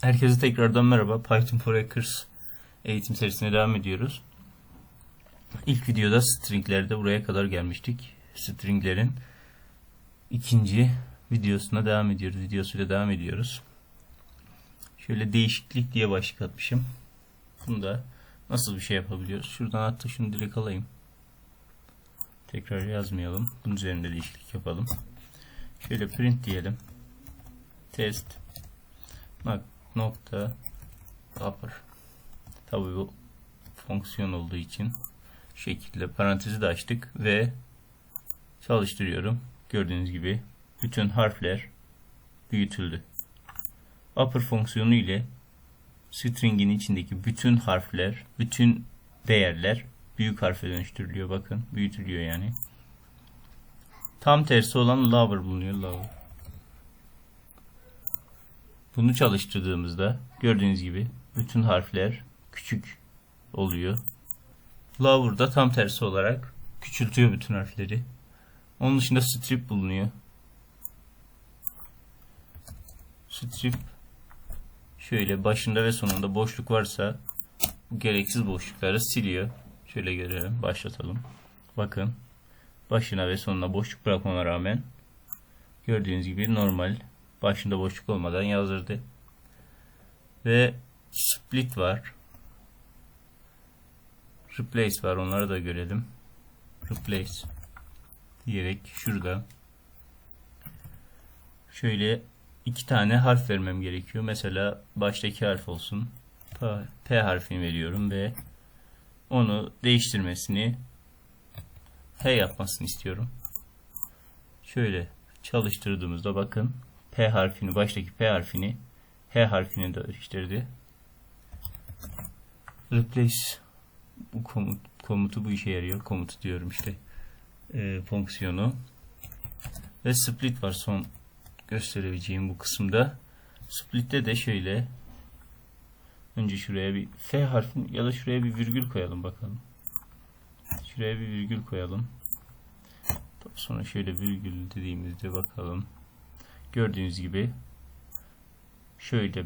Herkese tekrardan merhaba. Python for Hackers eğitim serisine devam ediyoruz. İlk videoda stringlerde buraya kadar gelmiştik. Stringlerin ikinci videosuna devam ediyoruz. Videosuyla devam ediyoruz. Şöyle değişiklik diye başlık atmışım. Bunda nasıl bir şey yapabiliyoruz? Şuradan hatta şunu direkt alayım. Tekrar yazmayalım. Bunun üzerinde değişiklik yapalım. Şöyle print diyelim. Test Bak nokta upper. Tabii bu fonksiyon olduğu için şekilde parantezi de açtık ve çalıştırıyorum. Gördüğünüz gibi bütün harfler büyütüldü. Upper fonksiyonu ile stringin içindeki bütün harfler, bütün değerler büyük harfe dönüştürülüyor. Bakın büyütülüyor yani. Tam tersi olan lower bulunuyor. Lower. Bunu çalıştırdığımızda gördüğünüz gibi bütün harfler küçük oluyor. Lower da tam tersi olarak küçültüyor bütün harfleri. Onun dışında strip bulunuyor. Strip şöyle başında ve sonunda boşluk varsa gereksiz boşlukları siliyor. Şöyle görelim. Başlatalım. Bakın. Başına ve sonuna boşluk bırakmama rağmen gördüğünüz gibi normal başında boşluk olmadan yazdırdı. Ve split var. Replace var. Onları da görelim. Replace diyerek şurada şöyle iki tane harf vermem gerekiyor. Mesela baştaki harf olsun. P, harfini veriyorum ve onu değiştirmesini H yapmasını istiyorum. Şöyle çalıştırdığımızda bakın P harfini baştaki P harfini H harfini değiştirdi. Replace bu komut, komutu bu işe yarıyor. Komutu diyorum işte e, fonksiyonu. Ve split var son gösterebileceğim bu kısımda. Split'te de şöyle önce şuraya bir F harfini ya da şuraya bir virgül koyalım bakalım. Şuraya bir virgül koyalım. Sonra şöyle virgül dediğimizde bakalım. Gördüğünüz gibi şöyle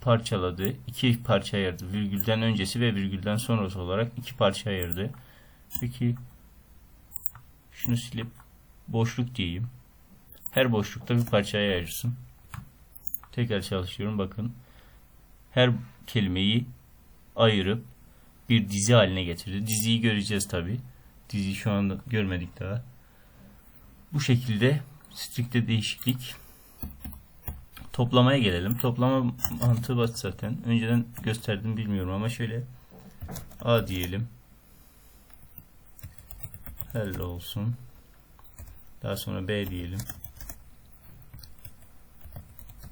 parçaladı. iki parça ayırdı. Virgülden öncesi ve virgülden sonrası olarak iki parça ayırdı. Peki şunu silip boşluk diyeyim. Her boşlukta bir parçaya ayırsın. Tekrar çalışıyorum. Bakın. Her kelimeyi ayırıp bir dizi haline getirdi. Diziyi göreceğiz tabi. Diziyi şu anda görmedik daha. Bu şekilde strikte değişiklik toplamaya gelelim. Toplama mantığı basit zaten. Önceden gösterdim bilmiyorum ama şöyle A diyelim. Hello olsun. Daha sonra B diyelim.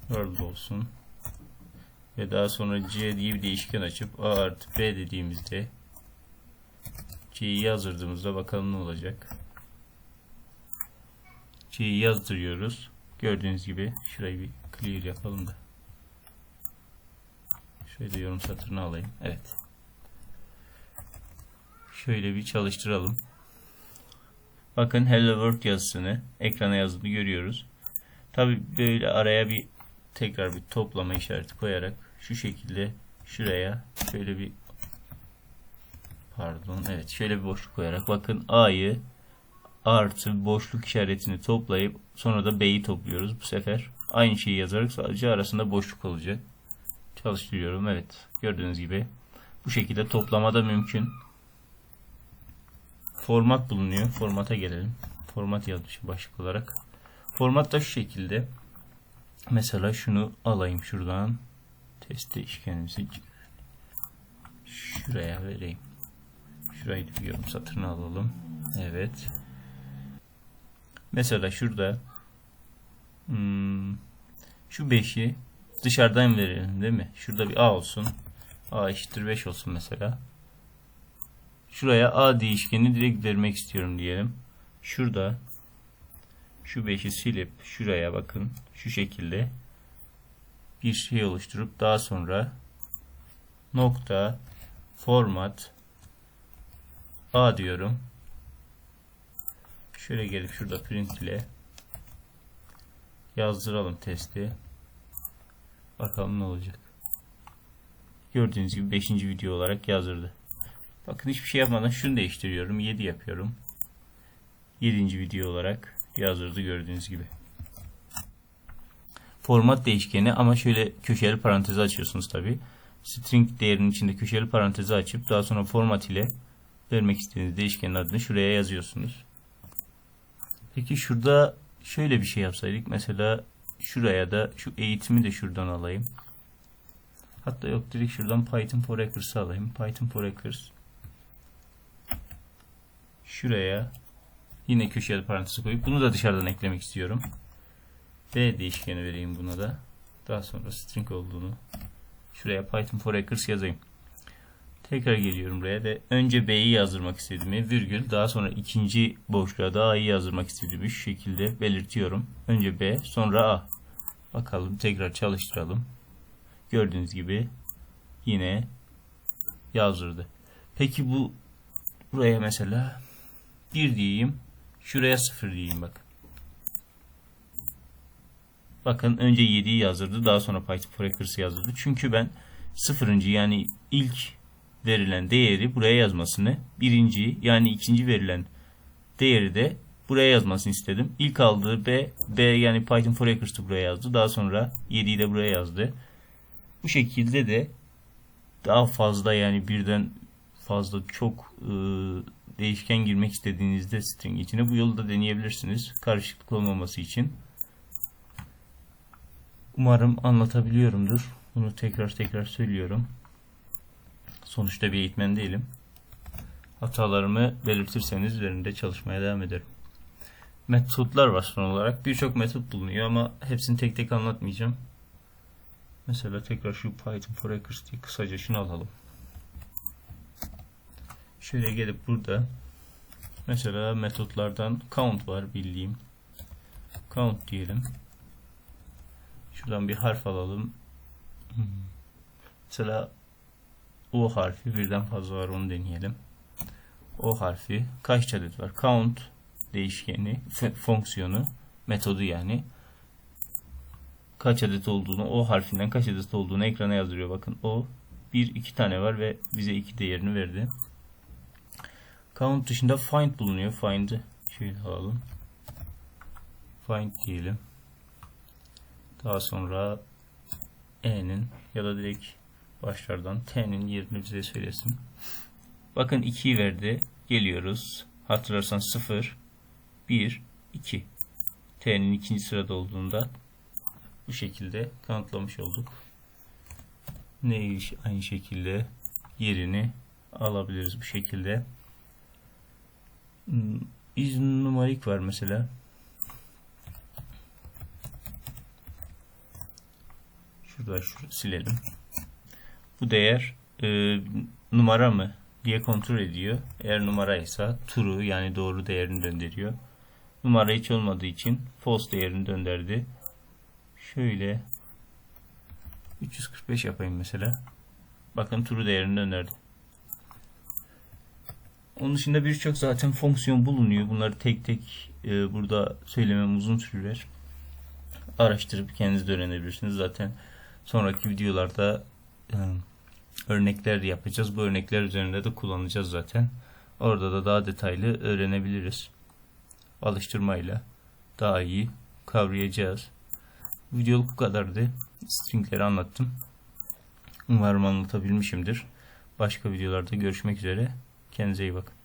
World olsun. Ve daha sonra C diye bir değişken açıp A artı B dediğimizde C'yi yazdırdığımızda bakalım ne olacak. C'yi yazdırıyoruz. Gördüğünüz gibi şurayı bir clear yapalım da. Şöyle yorum satırını alayım. Evet. Şöyle bir çalıştıralım. Bakın Hello World yazısını ekrana yazdığını görüyoruz. Tabi böyle araya bir tekrar bir toplama işareti koyarak şu şekilde şuraya şöyle bir pardon evet şöyle bir boşluk koyarak bakın A'yı artı boşluk işaretini toplayıp sonra da B'yi topluyoruz. Bu sefer aynı şeyi yazarak sadece arasında boşluk olacak. Çalıştırıyorum. Evet. Gördüğünüz gibi bu şekilde toplama da mümkün. Format bulunuyor. Formata gelelim. Format yazmışım başlık olarak. Format da şu şekilde. Mesela şunu alayım şuradan. Test değişkenimizi şuraya vereyim. Şurayı da yorum satırını alalım. Evet. Mesela şurada hmm, şu 5'i dışarıdan verelim değil mi? Şurada bir A olsun. A eşittir 5 olsun mesela. Şuraya A değişkeni direkt vermek istiyorum diyelim. Şurada şu 5'i silip şuraya bakın şu şekilde bir şey oluşturup daha sonra nokta format A diyorum. Şöyle gelip şurada print ile yazdıralım testi. Bakalım ne olacak. Gördüğünüz gibi 5. video olarak yazdırdı. Bakın hiçbir şey yapmadan şunu değiştiriyorum. 7 yapıyorum. 7. video olarak yazdırdı gördüğünüz gibi. Format değişkeni ama şöyle köşeli parantezi açıyorsunuz tabi. String değerinin içinde köşeli parantezi açıp daha sonra format ile vermek istediğiniz değişkenin adını şuraya yazıyorsunuz. Peki şurada şöyle bir şey yapsaydık. Mesela şuraya da şu eğitimi de şuradan alayım. Hatta yok direkt şuradan Python for Hackers'ı alayım. Python for Hackers. Şuraya yine köşeye parantezi koyup bunu da dışarıdan eklemek istiyorum. B değişkeni vereyim buna da. Daha sonra string olduğunu şuraya Python for Hackers yazayım. Tekrar geliyorum buraya ve önce B'yi yazdırmak istediğimi virgül daha sonra ikinci boşluğa da A'yı yazdırmak istediğimi şu şekilde belirtiyorum. Önce B sonra A. Bakalım tekrar çalıştıralım. Gördüğünüz gibi yine yazdırdı. Peki bu buraya mesela 1 diyeyim. Şuraya 0 diyeyim bak. Bakın önce 7'yi yazdırdı. Daha sonra Python for Hackers'ı yazdırdı. Çünkü ben sıfırıncı yani ilk verilen değeri buraya yazmasını, birinci yani ikinci verilen değeri de buraya yazmasını istedim. İlk aldığı B, B yani Python for Hackers'ı buraya yazdı. Daha sonra 7'yi de buraya yazdı. Bu şekilde de daha fazla yani birden fazla çok e, değişken girmek istediğinizde string içine bu yolu da deneyebilirsiniz. Karışıklık olmaması için. Umarım anlatabiliyorumdur. Bunu tekrar tekrar söylüyorum. Sonuçta bir eğitmen değilim. Hatalarımı belirtirseniz üzerinde çalışmaya devam ederim. Metotlar var son olarak. Birçok metot bulunuyor ama hepsini tek tek anlatmayacağım. Mesela tekrar şu Python for Hackers diye kısaca şunu alalım. Şöyle gelip burada mesela metotlardan count var bildiğim. Count diyelim. Şuradan bir harf alalım. Mesela O harfi birden fazla var onu deneyelim. O harfi kaç adet var? Count değişkeni, fonksiyonu, metodu yani kaç adet olduğunu, o harfinden kaç adet olduğunu ekrana yazdırıyor. Bakın o bir iki tane var ve bize iki değerini verdi. Count dışında find bulunuyor. Find'i şöyle alalım. Find diyelim. Daha sonra e'nin ya da direkt başlardan t'nin yerini bize söylesin. Bakın 2'yi verdi. Geliyoruz. Hatırlarsan 0, 1, 2. T'nin ikinci sırada olduğunda bu şekilde kanıtlamış olduk. Ne aynı şekilde yerini alabiliriz bu şekilde. Hmm, iz numarik var mesela. Şurada şurada silelim. Bu değer e, numara mı diye kontrol ediyor. Eğer numaraysa true yani doğru değerini gönderiyor. Numara hiç olmadığı için false değerini gönderdi. Şöyle 345 yapayım mesela. Bakın true değerini gönderdi. Onun dışında birçok zaten fonksiyon bulunuyor. Bunları tek tek e, burada söylemem uzun sürer. Araştırıp kendiniz de öğrenebilirsiniz. Zaten sonraki videolarda e, örnekler yapacağız. Bu örnekler üzerinde de kullanacağız zaten. Orada da daha detaylı öğrenebiliriz. Alıştırmayla daha iyi kavrayacağız. Videoluk bu kadardı. Stringleri anlattım. Umarım anlatabilmişimdir. Başka videolarda görüşmek üzere. Kendinize iyi bakın.